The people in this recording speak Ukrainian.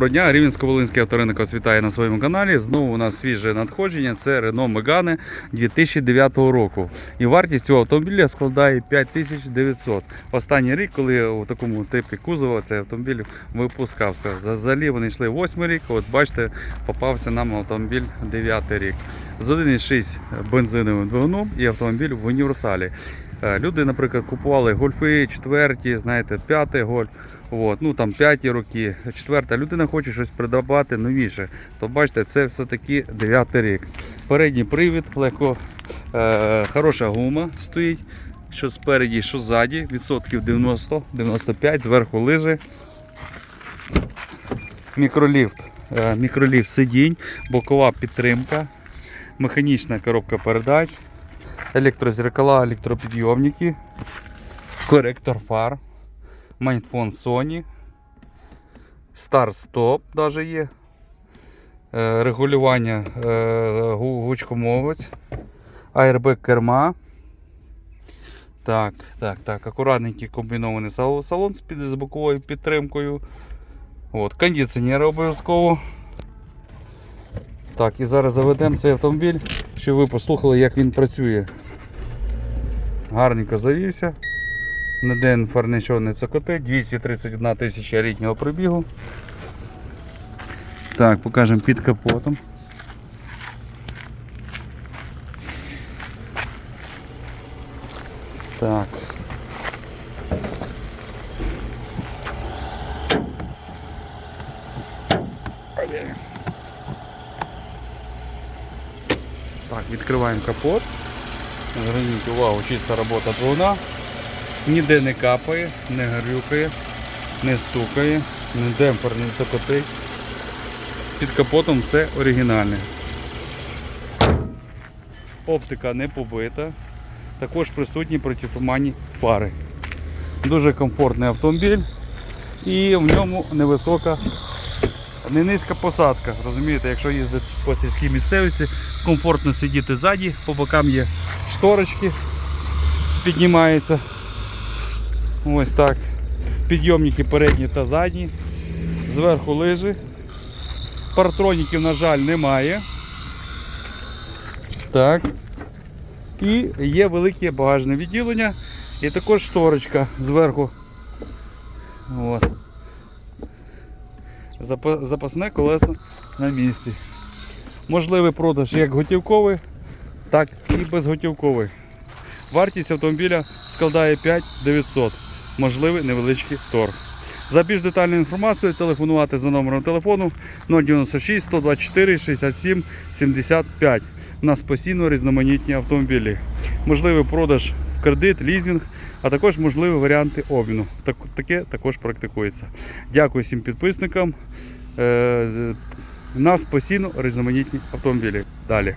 Доброго дня, Рівненсько-Волинський авторинок вас вітає на своєму каналі. Знову у нас свіже надходження. Це Renault Megane 2009 року. І вартість цього автомобіля складає 5900. Останній рік, коли у такому типі кузова цей автомобіль випускався. Взагалі вони йшли 8 рік. От бачите, попався нам автомобіль 9 рік. З 1,6 бензиновим двигуном і автомобіль в універсалі. Е, Люди, наприклад, купували гольфи, четверті, знаєте, п'ятий гольф. От, ну там 5 роки, четверта людина хоче щось придбати новіше. То бачите, це все-таки 9 рік. Передній привід, легко, е, хороша гума стоїть. Що спереді, що ззаді, відсотків 90-95, зверху лижи. Мікроліфт, е, мікроліфт сидінь, бокова підтримка, механічна коробка передач, електрозеркала, електропідйомники, коректор фар. Майнфон Sony. Старт-стоп даже є. Е, регулювання е, гу- гучкомовець. Airbag керма. Так, так, так. Акуратненький комбінований салон з боковою підтримкою. От, кондиціонер обов'язково. Так, і зараз заведемо цей автомобіль, щоб ви послухали, як він працює. Гарненько завівся. Ніде фар нічого не цокотить, 231 тисяча ріднього пробігу. Так, покажемо під капотом. Так. Так, відкриваємо капот. Зверніть увагу, чиста робота двигуна. Ніде не капає, не грюкає, не стукає, не демпфер не цокотить. Під капотом все оригінальне. Оптика не побита. Також присутні протитуманні фари. Дуже комфортний автомобіль і в ньому невисока, не низька посадка. Розумієте, якщо їздити по сільській місцевості, комфортно сидіти ззаді, по бокам є шторочки, піднімаються. Ось так. Підйомники передні та задні. Зверху лижі. Партроніків, на жаль, немає. Так. І є велике багажне відділення. І також шторочка зверху. От. Запа- Запасне колесо на місці. Можливий продаж як готівковий, так і безготівковий. Вартість автомобіля складає 5900. Можливий невеличкий торг. За більш детальною інформацією телефонувати за номером телефону 096 124 67 75. У нас постійно різноманітні автомобілі. Можливий продаж в кредит, лізінг, а також можливі варіанти обміну. Так, таке також практикується. Дякую всім підписникам. Е, У нас постійно різноманітні автомобілі. Далі.